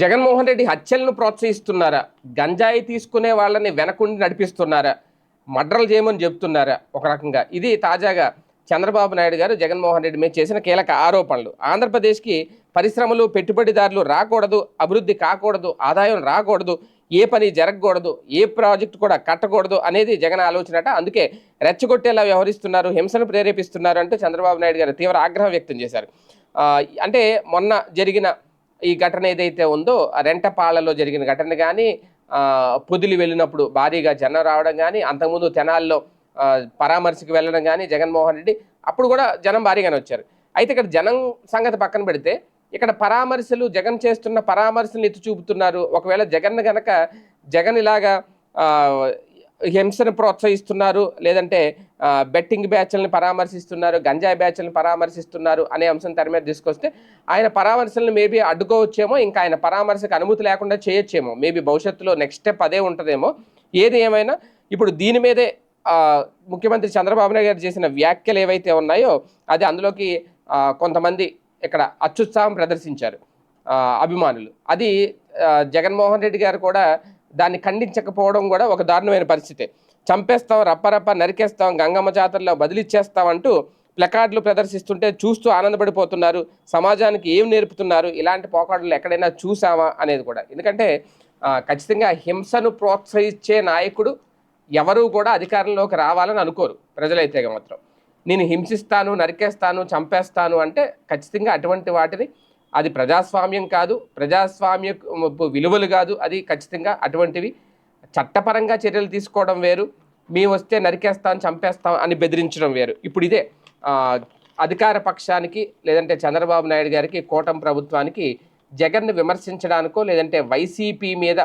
జగన్మోహన్ రెడ్డి హత్యలను ప్రోత్సహిస్తున్నారా? గంజాయి తీసుకునే వాళ్ళని వెనకుండి నడిపిస్తున్నారా? మడ్రలు చేయమని చెప్తున్నారా? ఒక రకంగా. ఇది తాజాగా చంద్రబాబు నాయుడు గారు జగన్మోహన్ రెడ్డి మీద చేసిన కీలక ఆరోపణలు. ఆంధ్రప్రదేశ్కి పరిశ్రమలు పెట్టుబడిదారులు రాకూడదు అభివృద్ధి కాకూడదు ఆదాయం రాకూడదు ఏ పని జరగకూడదు ఏ ప్రాజెక్టు కూడా కట్టకూడదు అనేది జగన్ ఆలోచనట అందుకే రెచ్చగొట్టేలా వ్యవహరిస్తున్నారు హింసను ప్రేరేపిస్తున్నారు అంటూ చంద్రబాబు నాయుడు గారు తీవ్ర ఆగ్రహం వ్యక్తం చేశారు. అంటే మొన్న జరిగిన ఈ ఘటన ఏదైతే ఉందో రెంటపాలలో జరిగిన ఘటన కానీ పొదిలి వెళ్ళినప్పుడు భారీగా జనం రావడం కానీ అంతకుముందు తెనాల్లో పరామర్శకు వెళ్ళడం కానీ జగన్మోహన్ రెడ్డి అప్పుడు కూడా జనం భారీగానే వచ్చారు. అయితే ఇక్కడ జనం సంగతి పక్కన పెడితే ఇక్కడ పరామర్శలు జగన్ చేస్తున్న పరామర్శలు ఎత్తి చూపుతున్నారు. ఒకవేళ జగన్ గనక జగన్ ఇలాగా హింసను ప్రోత్సహిస్తున్నారు లేదంటే బెట్టింగ్ బ్యాచ్లను పరామర్శిస్తున్నారు గంజాయి బ్యాచ్లను పరామర్శిస్తున్నారు అనే అంశం తెర మీద తీసుకొస్తే ఆయన పరామర్శలను మేబీ అడ్డుకోవచ్చేమో ఇంకా ఆయన పరామర్శకు అనుమతి లేకుండా చేయొచ్చేమో. మేబీ భవిష్యత్తులో నెక్స్ట్ స్టెప్ అదే ఉంటుందేమో. ఏది ఏమైనా ఇప్పుడు దీని మీదే ముఖ్యమంత్రి చంద్రబాబు నాయుడు గారు చేసిన వ్యాఖ్యలు ఏవైతే ఉన్నాయో అది అందులోకి కొంతమంది ఇక్కడ అత్యుత్సాహం ప్రదర్శించారు అభిమానులు. అది జగన్మోహన్ రెడ్డి గారు కూడా దాన్ని ఖండించకపోవడం కూడా ఒక దారుణమైన పరిస్థితి. చంపేస్తాం రప్పరప్ప నరికేస్తాం గంగమ్మ జాతరలో బదిలిచ్చేస్తాం అంటూ ప్లకార్డులు ప్రదర్శిస్తుంటే చూస్తూ ఆనందపడిపోతున్నారు. సమాజానికి ఏం నేర్పుతున్నారు? ఇలాంటి పోకాడులు ఎక్కడైనా చూసామా అనేది కూడా. ఎందుకంటే ఖచ్చితంగా హింసను ప్రోత్సహించే నాయకుడు ఎవరూ కూడా అధికారంలోకి రావాలని అనుకోరు. ప్రజలైతే మాత్రం. నేను హింసిస్తాను నరికేస్తాను చంపేస్తాను అంటే ఖచ్చితంగా అటువంటి వాటిని అది ప్రజాస్వామ్యం కాదు ప్రజాస్వామ్య విలువలు కాదు అది ఖచ్చితంగా అటువంటివి చట్టపరంగా చర్యలు తీసుకోవడం వేరు మేము వస్తే నరికేస్తాం చంపేస్తాం అని బెదిరించడం వేరు. ఇప్పుడు ఇదే అధికార పక్షానికి లేదంటే చంద్రబాబు నాయుడు గారికి కూటమి ప్రభుత్వానికి జగన్ను విమర్శించడానికో లేదంటే వైసీపీ మీద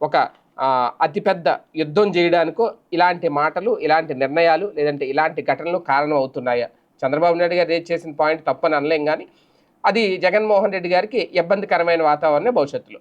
ఒక అతిపెద్ద యుద్ధం చేయడానికో ఇలాంటి మాటలు ఇలాంటి నిర్ణయాలు లేదంటే ఇలాంటి ఘటనలు కారణం అవుతున్నాయా చంద్రబాబు నాయుడు గారు రేజ్ చేసిన పాయింట్ తప్పని అనలేం కానీ అది జగన్మోహన్ రెడ్డి గారికి ఇబ్బందికరమైన వాతావరణం భవిష్యత్తులో.